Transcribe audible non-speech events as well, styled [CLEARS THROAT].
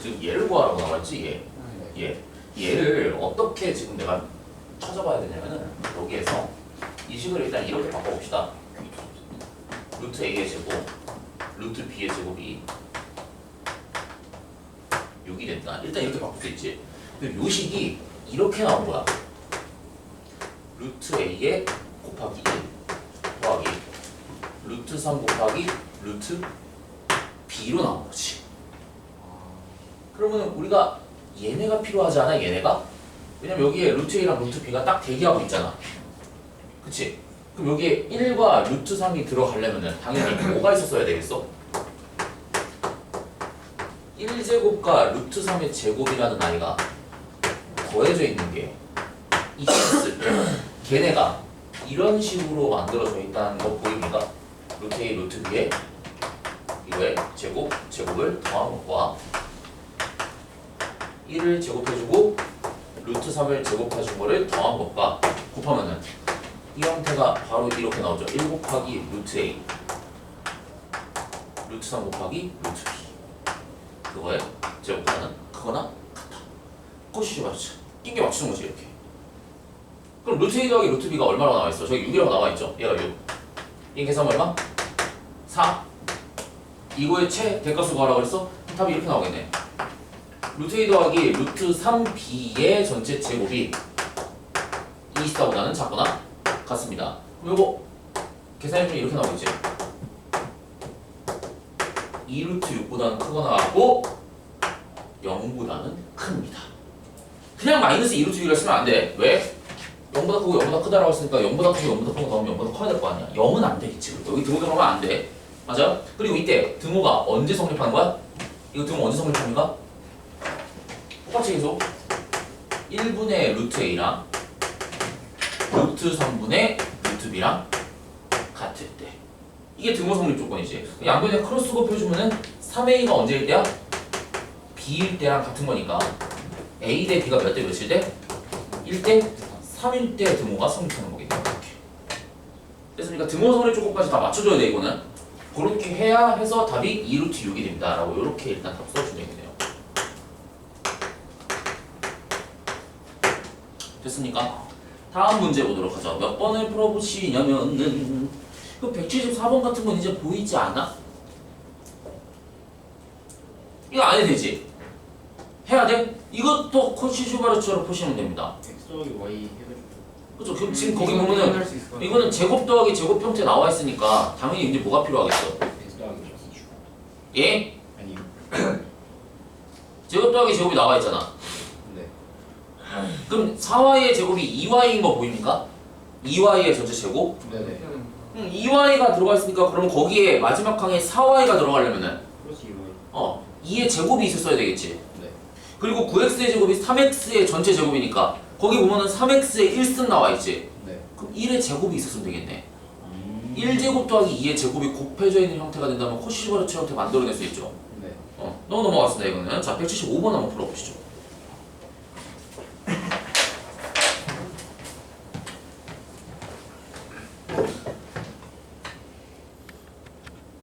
지금 얘를 구하라고 나왔지 얘. 얘. 얘를 어떻게 지금 내가 찾아봐야 되냐면은 여기에서 이 식을 일단 이렇게 바꿔봅시다. 루트 a의 제곱, 루트 b의 제곱이 6이 된다. 일단 이렇게 바꿀 수 있지. 근데 요 식이 이렇게 나온 거야. 루트 a의 곱하기 1 더하기 루트 3 곱하기 루트 b로 나온 거지. 그러면 우리가 얘네가 필요하지 않아 얘네가? 왜냐면 여기에 루트 a랑 루트 b가 딱 대기하고 있잖아. 그치? 그럼 여기에 1과 루트 3이 들어가려면은 당연히 [CLEARS THROAT] 뭐가 있었어야 되겠어? 1제곱과 루트 3의 제곱이라는 아이가 더해져 있는 게 있었을 때 [CLEARS THROAT] 걔네가 이런 식으로 만들어져 있다는 거 보입니까? 루트 a 루트 b에 이거의 제곱, 제곱을 더한 것과 1을 제곱해주고 루트 3을 제곱해준 거를 더한 것과 곱하면은 이 형태가 바로 이렇게 나오죠. 1 곱하기 루트 a 루트 3 곱하기 루트 b 그거에 제곱하는 그거나 같다. 꼬시지 맞죠. 낀게 맞추는 거지 이렇게. 그럼 루트 a 더하기 루트 b가 얼마나 나와 있어? 저기 6이라고 나와 있죠. 얘가 6. 이 계산 얼마? 4. 이거의 최 대가수 구하라고 그랬어? 답이 이렇게 나오겠네. 루트 a 더하기 루트 3b의 전체 제곱이 24보다는 작거나 같습니다. 그럼 이거 계산해주면 이렇게 나오겠지. 2루트 6보다는 크거나 같고 0보다는 큽니다. 그냥 마이너스 2루트 6이라 쓰면 안 돼. 왜? 0보다 크고 0보다 크다라고 했으니까 0보다 크고 0보다 크고 나오면 0보다 커야 될 거 아니야. 0은 안 되겠지. 여기 등호 들어가면 안 돼. 맞아? 그리고 이때 등호가 언제 성립하는 거야? 이거 등호 언제 성립합니까? 똑같이 계속 1분의 루트 A랑 루트 3분의 루트 B랑 같을 때. 이게 등호 성립 조건이지. 양변에 크로스 곱해주면은 3A가 언제일 때야? B일 때랑 같은 거니까. A 대 B가 몇 대 몇일 때? 1대 3일 때 등호가 성립하는 거겠다 이렇게. 됐습니까? 등호 성립 조건까지 다 맞춰줘야 돼 이거는. 그렇게 해야 해서 답이 2루트 6이 됩니다 라고 이렇게 일단 답 써주면 되겠네요 됐습니까? 다음 문제 보도록 하죠. 몇 번을 풀어보시냐면은 그 174번 같은 건 이제 보이지 않아? 이거 안 해도 되지? 해야 돼? 이것도 코시슈바르처럼 보시면 됩니다. X 더하기 Y 해가지고 그죠? 그럼 지금 거기 보면은 이거는 제곱 더하기 제곱 형태 나와 있으니까 당연히 이제 뭐가 필요하겠어? X 더하기 X 예? 아니 제곱 더하기 제곱이 나와 있잖아. 네 그럼 4y의 제곱이 2y인 거 보입니까? 2y의 전체 제곱? 네네 음, 2y가 들어가 있으니까 그럼 거기에 마지막 항에 4y가 들어가려면은 플러스 2Y 어 2의 제곱이 있었어야 되겠지. 네 그리고 9x의 제곱이 3x의 전체 제곱이니까 거기 보면은 3x의 1승 나와 있지. 네 그럼 1의 제곱이 있었으면 되겠네. 음. 1제곱 더하기 2의 제곱이 곱해져 있는 형태가 된다면 코시버르츠 형태 만들어낼 수 있죠. 네 어, 너무 넘어갔습니다 이거는. 자 175번 한번 풀어보시죠.